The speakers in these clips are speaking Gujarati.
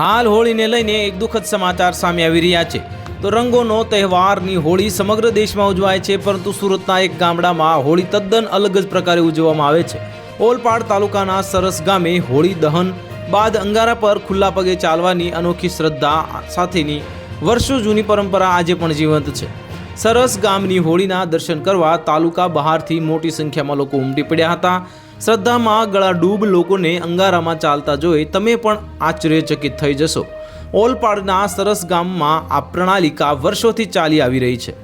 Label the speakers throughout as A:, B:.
A: હાલ હોળીને લઈને એક દુઃખદ સમાચાર સામે આવી રહ્યા છે. તો રંગોનો તહેવારની હોળી સમગ્ર દેશમાં ઉજવાય છે, પરંતુ સુરતના એક ગામડામાં હોળી તદ્દન અલગ જ પ્રકારે ઉજવવામાં આવે છે. ઓલપાડ તાલુકાના સરસ ગામે હોળી દહન બાદ અંગારા પર ખુલ્લા પગે ચાલવાની અનોખી શ્રદ્ધા સાથેની વર્ષો જૂની પરંપરા આજે પણ જીવંત છે. સરસ ગામની હોળીના દર્શન કરવા તાલુકા બહારથી મોટી સંખ્યામાં લોકો ઉમટી પડ્યા હતા. શ્રદ્ધામાં ગળા ડૂબ લોકોને અંગારામાં ચાલતા જોઈ તમે પણ આશ્ચર્યચકિત થઈ જશો. ઓલપાડના સરસ ગામમાં આ પ્રણાલિકા વર્ષોથી ચાલી આવી રહી છે.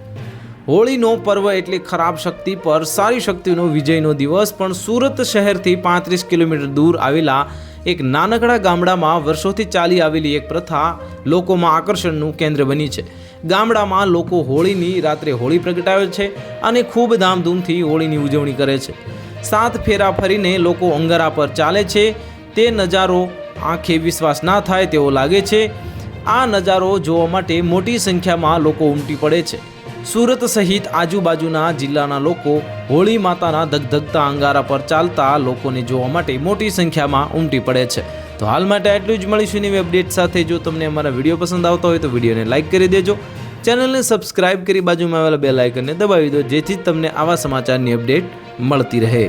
A: હોળીનો પર્વ એટલે ખરાબ શક્તિ પર સારી શક્તિનો વિજયનો દિવસ પણ સુરત શહેરથી પાંત્રીસ કિલોમીટર દૂર આવેલા એક નાનકડા ગામડામાં વર્ષોથી ચાલી આવેલી એક પ્રથા લોકોમાં આકર્ષણનું કેન્દ્ર બની છે. ગામડામાં લોકો હોળીની રાત્રે હોળી પ્રગટાવે છે અને ખૂબ ધામધૂમથી હોળીની ઉજવણી કરે છે. સાત ફેરા ફરીને લોકો અંગારા પર ચાલે છે. તે નજારો આંખે વિશ્વાસ ના થાય તેવો લાગે છે. આ નજારો જોવા માટે મોટી સંખ્યામાં લોકો ઉમટી પડે છે. સુરત સહિત આજુબાજુના જિલ્લાના લોકો હોળી માતાના ધગધગતા અંગારા પર ચાલતા લોકોને જોવા માટે મોટી સંખ્યામાં ઉમટી પડે છે. તો હાલ માટે આટલું જ મળીશું નવી અપડેટ સાથે. જો તમને અમારા વીડિયો પસંદ આવતા હોય તો વિડીયોને લાઇક કરી દેજો. ચેનલને સબસ્ક્રાઇબ કરી બાજુમાં આવેલા બે લાઇકનને દબાવી દો, જેથી તમને આવા સમાચારની અપડેટ મળતી રહે.